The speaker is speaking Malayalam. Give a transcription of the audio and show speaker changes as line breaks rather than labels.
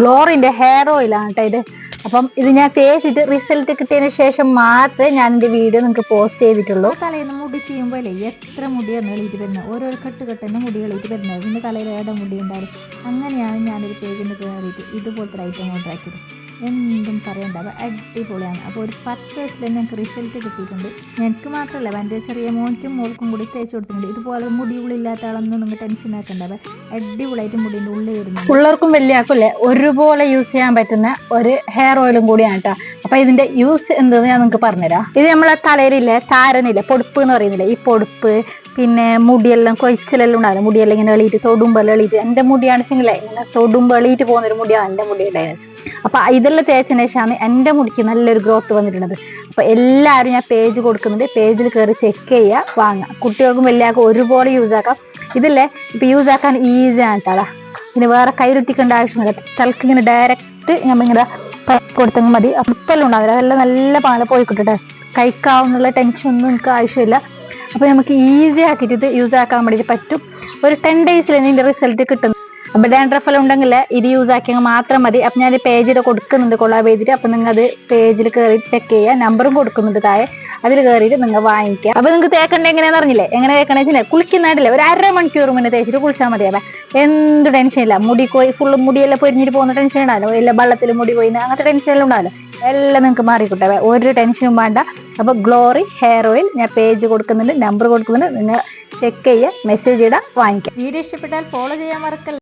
ഗ്ലോറിന്റെ ഹെയർ ഓയിലാണ് കേട്ടോ ഇത്. അപ്പം ഇത് ഞാൻ തേച്ചിട്ട് റിസൾട്ട് കിട്ടിയതിന് ശേഷം മാത്രമേ ഞാൻ എന്റെ വീഡിയോ നിങ്ങൾക്ക് പോസ്റ്റ് ചെയ്തിട്ടുള്ളൂ.
തലേന്ന് മുടി ചെയ്യുമ്പോൾ എത്ര മുടിയാണ് എളിയിട്ട് വരുന്നത്? ഓരോ കെട്ട് കെട്ടെന്ന് മുടി എളിയിട്ട് വരുന്നത്. പിന്നെ തലയിൽ ഏടെ മുടി ഉണ്ടായിരുന്നു അങ്ങനെയാണ് ഞാനൊരു പേജിന് കയറിയിട്ട് ഇതുപോലത്തെ ഐറ്റം ആക്കിയത്. എന്തും പറയണ്ട. അപ്പോൾ അടിപൊളിയാണ്. അപ്പോൾ ഒരു പത്ത് ദിവസത്തിൽ ഞങ്ങൾക്ക് റിസൾട്ട് കിട്ടിയിട്ടുണ്ട്. എനിക്ക് മാത്രമല്ല എന്റെ ചെറിയ മോനിക്കും മോൾക്കും കൂടി തേച്ച് കൊടുത്തിട്ടുണ്ട്. ഇതുപോലെ മുടി ഉള്ളില്ലാത്ത ആളൊന്നും നിങ്ങൾ ടെൻഷൻ ആക്കണ്ട. അടിപൊളിയായിട്ട് മുടിന്റെ ഉള്ളിൽ വരുന്നു
പിള്ളേർക്കും വലിയ ആക്കുമല്ലേ? ഒരുപോലെ യൂസ് ചെയ്യാൻ പറ്റുന്ന ഒരു ഹെയർ ഓയിലും കൂടിയാണ് കേട്ടോ. അപ്പൊ ഇതിന്റെ യൂസ് എന്തെന്ന് ഞാൻ നിങ്ങൾക്ക് പറഞ്ഞുതരാം. ഇത് നമ്മളെ തലയിലില്ല? താരനില്ല? പൊടുപ്പ് എന്ന് പറയുന്നില്ല? ഈ പൊടുപ്പ് പിന്നെ മുടിയെല്ലാം കൊഴിച്ചിലെല്ലാം ഉണ്ടാവില്ല? മുടിയെല്ലാം ഇങ്ങനെ എളിയിട്ട് തൊടുമ്പോൾ എളിയിട്ട് എന്റെ മുടിയാണെച്ചെങ്കിലേ ഇങ്ങനെ തൊടുമ്പോൾ എളിയിട്ട് പോകുന്ന ഒരു മുടിയാണ് എന്റെ മുടി ഉണ്ടായത്. അപ്പൊ ഇതെല്ലാം തേച്ചതിന് ശേഷമാണ് എന്റെ മുടിക്ക് നല്ലൊരു ഗ്രോത്ത് വന്നിട്ടുള്ളത്. അപ്പൊ എല്ലാവരും ഞാൻ പേജ് കൊടുക്കുന്നുണ്ട്. പേജിൽ കയറി ചെക്ക് ചെയ്യുക വാങ്ങാം കുട്ടികൾക്കും വലിയവർക്കും ഒരുപോലെ യൂസ് ആക്കാം. ഇതല്ലേ? ഇപ്പൊ യൂസ് ആക്കാൻ ഈസി ആണ് ഇനി വേറെ കയ്യിലൊട്ടിക്കേണ്ട ആവശ്യമില്ല തലക്ക് ഇങ്ങനെ ഡയറക്റ്റ് നമ്മളിങ്ങനെ കൊടുത്തെങ്കിൽ മതി. അപ്പം ഉണ്ടാവില്ല. അതെല്ലാം നല്ല പാല പോയി കിട്ടട്ടെ കഴിക്കാവുന്നുള്ള ടെൻഷൻ ഒന്നും നിങ്ങൾക്ക് ആവശ്യമില്ല. അപ്പൊ നമുക്ക് ഈസി ആക്കിയിട്ട് ഇത് യൂസ് ആക്കാൻ വേണ്ടിയിട്ട് പറ്റും. ഒരു ടെൻ ഡേയ്സിൽ ഇതിന്റെ റിസൾട്ട് കിട്ടും. അപ്പൊ ഡാൻഡ്രഫ് ഉണ്ടെങ്കിൽ ഇത് യൂസ് ആക്കിയെങ്കിൽ മാത്രം മതി. അപ്പൊ ഞാൻ പേജിൽ കൊടുക്കുന്നുണ്ട് കൊള്ളാ പേജിട്ട് അപ്പൊ നിങ്ങൾ അത് പേജിൽ കയറി ചെക്ക് ചെയ്യുക. നമ്പറും കൊടുക്കുന്നുണ്ട് താഴെ. അതിൽ കയറിയിട്ട് നിങ്ങൾ വാങ്ങിക്കുക. അപ്പൊ നിങ്ങൾക്ക് തേക്കണ്ട എങ്ങനെയാന്ന് അറിഞ്ഞില്ലേ? എങ്ങനെ തേക്കണേ വെച്ചാൽ ഒരു അര മണിക്കൂർ മുന്നേ തേച്ചിട്ട് കുളിച്ചാൽ മതി. അപ്പൊ എന്ത് ടെൻഷൻ ഇല്ല. മുടി പോയി ഫുള്ള് മുടിയെല്ലാം പൊരിഞ്ഞിട്ട് പോകുന്ന ടെൻഷൻ ഉണ്ടാവില്ല എല്ലാ വെള്ളത്തിൽ മുടി പോയി അങ്ങനത്തെ ടെൻഷൻ എല്ലാം ഉണ്ടാവില്ല. എല്ലാം നിങ്ങൾക്ക് മാറിക്കിട്ടെ. ഒരു ടെൻഷനും വേണ്ട. അപ്പൊ ഗ്ലോറി ഹെയർ ഓയിൽ ഞാൻ പേജ് കൊടുക്കുന്നുണ്ട് നമ്പർ കൊടുക്കുന്നുണ്ട്. നിങ്ങൾ ചെക്ക് ചെയ്യുക മെസ്സേജ് ഇടാം വാങ്ങിക്കാം
വീഡിയോ ഇഷ്ടപ്പെട്ടാൽ ഫോളോ ചെയ്യാൻ മറക്കല്ല.